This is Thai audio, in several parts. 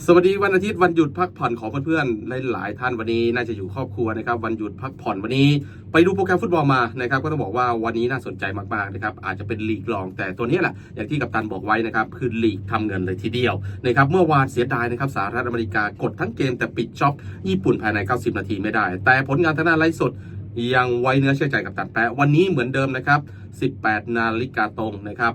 สวัสดีวันอาทิตย์วันหยุดพักผ่อนของเพื่อนๆหลายๆท่านวันนี้น่าจะอยู่ครอบครัวนะครับวันหยุดพักผ่อนวันนี้ ไปดูโปรแกรมฟุตบอลมานะครับก็ต้องบอกว่าวันนี้น่าสนใจมากๆนะครับอาจจะเป็นลีกรอง แต่ตัวนี้แหละอย่างที่กัปตันบอกไว้นะครับคือลีกทำเงินเลยทีเดียวนะครับเมื่อวานเสียดายนะครับสหรัฐอเมริกากดทั้งเกมแต่ปิดจ็อบญี่ปุ่นภายใน 90 นาทีไม่ได้ แต่ผลงานทางด้านไลฟ์สดยังไว้เนื้อเชื่อใจกับตันแปะวันนี้เหมือนเดิมนะครับ 18 นาฬิกาตรงนะครับ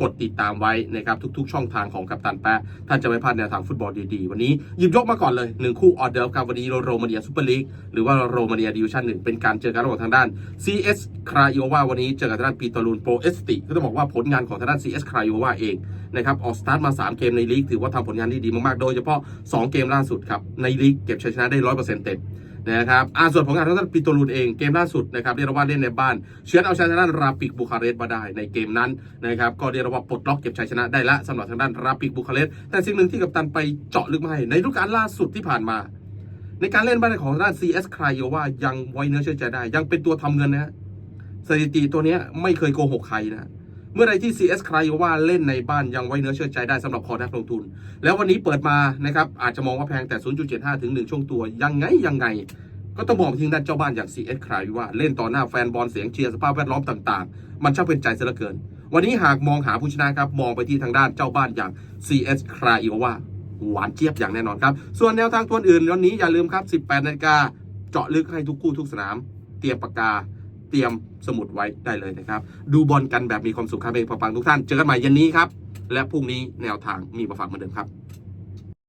กดติดตามไว้นะครับทุกๆ ช่องทางของกัปตันแปะท่านจะไม่พลาดแนวทางฟุตบอลดีๆ วันนี้หยิบยกมาก่อนเลย1คู่ออเดิร์ฟครับวันนี้โรมาเนียซูเปอร์ลีกหรือว่าโรมาเนียดิวิชั่นหนึ่งเป็นการเจอกันระหว่างทางด้าน CS คราโยวาวันนี้เจอกับทางด้านปีตาลูนโปรเอสติก็ต้องบอกว่าผลงานของทางด้าน CS คราโยวาเองนะครับออกสตาร์ทมา 3 เกมในลีกถือว่าทำผลงานที่ดีมากๆโดยเฉพาะ 2 เกมล่าสุดครับในลีกเก็บชัยชนะได้100%เต็ม นะครับอ่าส่วนผลงานทางด้านปิโตรูนเองเกมล่าสุดนะครับเรียกว่าเล่นในบ้านเฉือเอาชนะทางด้านราปิกบูคาเรสต์มาได้ในเกมนั้นนะครับก็เรียกว่าปลดล็อกเก็บชัยชนะได้ละสำหรับทางด้านราปิกบูคาเรสต์แต่สิ่งหนึ่งที่กัปตันไปเจาะลึกมาให้ในฤดูกาลล่าสุดที่ผ่านมา ในการเล่นบ้านของทางด้าน CS ครายโยว่ายังไว้เนื้อเชื่อใจได้ ยังเป็นตัวทำเงินนะฮะสถิติตัวนี้ไม่เคยโกหกใครนะ เมื่อใดที่ CS ครโยว่าเล่นในบ้านยังไว้เนื้อเชื่อใจได้สำหรับคอนักลงทุน แล้ววันนี้เปิดมานะครับอาจจะมองว่าแพงแต่ 0.75 ถึง 1 ช่วงตัว ยังไง ยังไง ก็ต้องบอกทิ้งด้านเจ้าบ้านอย่าง CS ครว่าเล่นต่อหน้าแฟนบอลเสียงเชียร์สภาพแวดล้อมต่าง ๆ มันช่างเป็นใจเสียเหลือเกิน วันนี้หากมองหาผู้ชนะครับมองไปที่ทางด้านเจ้าบ้านอย่าง CS ครว่าหวานเจี๊ยบอย่างแน่นอนครับ ส่วนแนวทางตัวอื่นวันนี้อย่าลืมครับ 18นาฬิกาเจาะลึกให้ทุกคู่ทุกสนาม เตรียมปากกา เตรียมสมุดไว้ได้เลยนะครับ ดูบอลกันแบบมีความสุขครับเองฟังทุกท่าน เจอกันใหม่เย็นนี้ครับ และพรุ่งนี้แนวทางมีมาฝากเหมือนเดิมครับ